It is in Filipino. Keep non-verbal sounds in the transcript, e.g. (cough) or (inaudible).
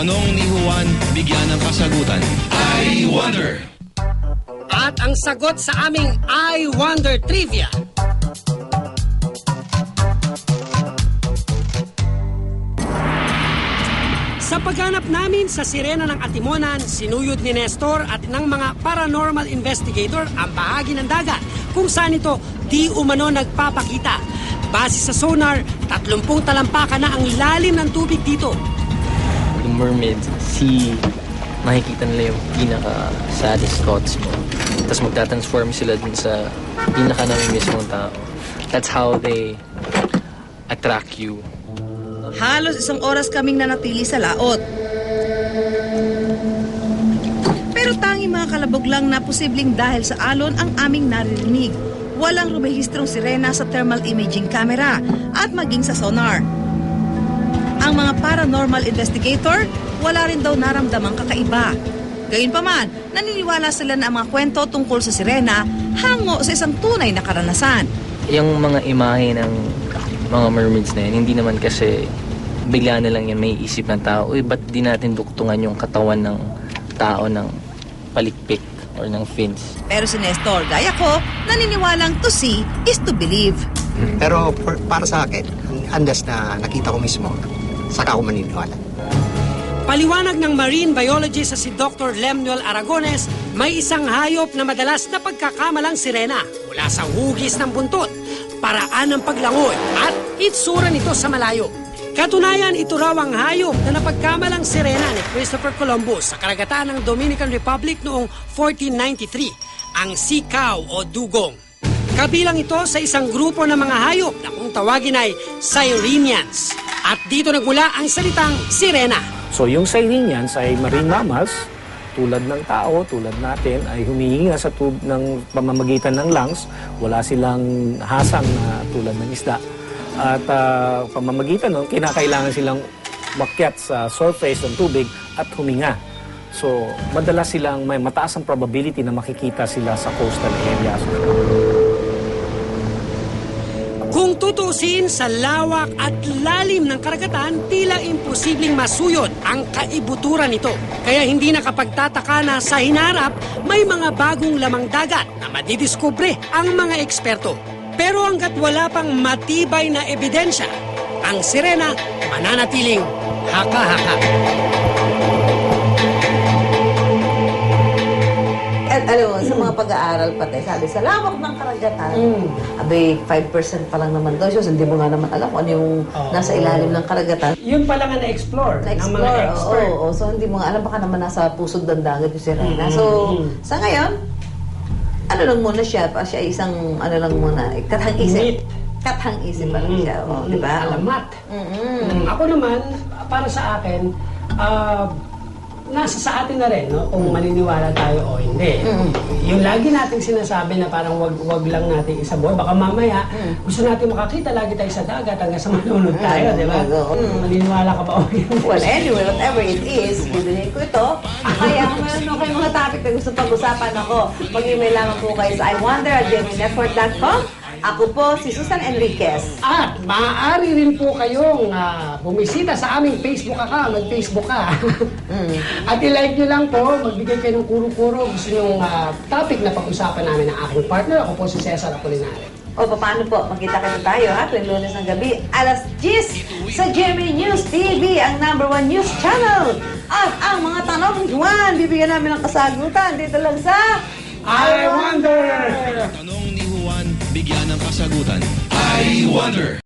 Tanong ni Juan, bigyan ng kasagutan. I wonder. At ang sagot sa aming I Wonder Trivia. Sa paghanap namin sa sirena ng Atimonan, sinuyod ni Nestor at ng mga paranormal investigator ang bahagi ng dagat kung saan ito di umano nagpapakita. Base sa sonar, 30 talampakan na ang lalim ng tubig dito. Yung mermaids, si makikita nila yung pinaka-saddest thoughts mo. Tapos magta-transform sila dun sa pinaka-namimiss mong tao. That's how they attract you. Halos isang oras kaming nanatili sa laot. Pero tanging mga kalabog lang na posibleng dahil sa alon ang aming naririnig. Walang rumehistrong sirena sa thermal imaging camera at maging sa sonar. Ang mga paranormal investigator, wala rin daw naramdamang kakaiba. Gayunpaman, naniniwala sila na ang mga kwento tungkol sa sirena hango sa isang tunay na karanasan. Yung mga imahe ng mga mermaids na yun, hindi naman kasi bigla na lang yan may isip ng tao, uy, ba't di natin duktungan yung katawan ng tao ng palikpik or ng fins? Pero si Nestor, gaya ko, naniniwalang to see is to believe. Pero for- para sa akin, unless na nakita ko mismo, saka ako maniniwala. Paliwanag ng marine biologist sa si Dr. Lemuel Aragones, may isang hayop na madalas na pagkakamalang sirena mula sa hugis ng buntot, paraan ng paglangoy at itsura nito sa malayo. Katunayan, ito raw ang hayop na napagkamalang sirena ni Christopher Columbus sa karagatan ng Dominican Republic noong 1493, ang cow o dugong. Kabilang ito sa isang grupo ng mga hayop na kung tawagin ay Sirenians. At dito nagmula ang salitang sirena. So yung Sirenians ay marine mammals, tulad ng tao, tulad natin, ay humihinga sa tub ng pamamagitan ng lungs. Wala silang hasang na tulad ng isda. At ah, pamamagitan nun, kinakailangan silang makyat sa surface ng tubig at huminga. So, madalas silang may mataas ang probability na makikita sila sa coastal areas. Kung tutusin sa lawak at lalim ng karagatan, tila imposibleng masuyod ang kaibuturan nito. Kaya hindi nakapagtataka na sa hinarap, may mga bagong lamang dagat na madidiskubre ang mga eksperto. Pero hanggat wala pang matibay na ebidensya, ang sirena mananatiling haka-haka. At alam mo, sa mga pag-aaral pati, sabi, sa lawak ng karagatan, abay, 5% pa lang naman daw. So, hindi mo nga naman alam kung ano yung nasa ilalim ng karagatan. Yun pala nga na-explore, Na-explore, oo, oo. So, hindi mo nga alam, baka naman nasa pusod ng dagat yung sirena. So, sa ngayon, ano lang muna siya, pa siya isang, ano lang muna, kathang isip. Kathang isip pa lang siya, oh, di ba? Alamat. Mm-mm. Mm, Ako naman, para sa akin, ah, nasa sa atin na rin, no? kung maniniwala tayo o hindi. Yung lagi nating sinasabi na parang wag, wag lang natin isabuhay, baka mamaya gusto natin makakita lagi tayo sa dagat hanggang sa manunod tayo, di ba? Oo. Mm, Maniniwala ka ba o hindi? Well, anyway, whatever it is, bibilhin ko ito. Kaya kung (laughs) meron mo kayong mga topic na gusto pag-usapan ako, mag-email lamang po kayo sa iwonder at gmailnetwork.com. Ako po si Susan Enriquez. At maaari rin po kayong ah, bumisita sa aming Facebook account, mag-Facebook ka. (laughs) At i-like nyo lang po, magbigay kayo ng kuro-kuro. Gusto nyo ah, topic na pag-usapan namin ng aking partner. Ako po si Cesar Apolinario. O paano po, magkita-kita tayo ha, tuwing lunes ng gabi, alas 10 sa GMA News TV, ang number one news channel. At ang mga tanong ni Juan, bibigyan namin ng kasagutan dito lang sa I wonder! Tanong ni bigyan ng kasagutan. I wonder.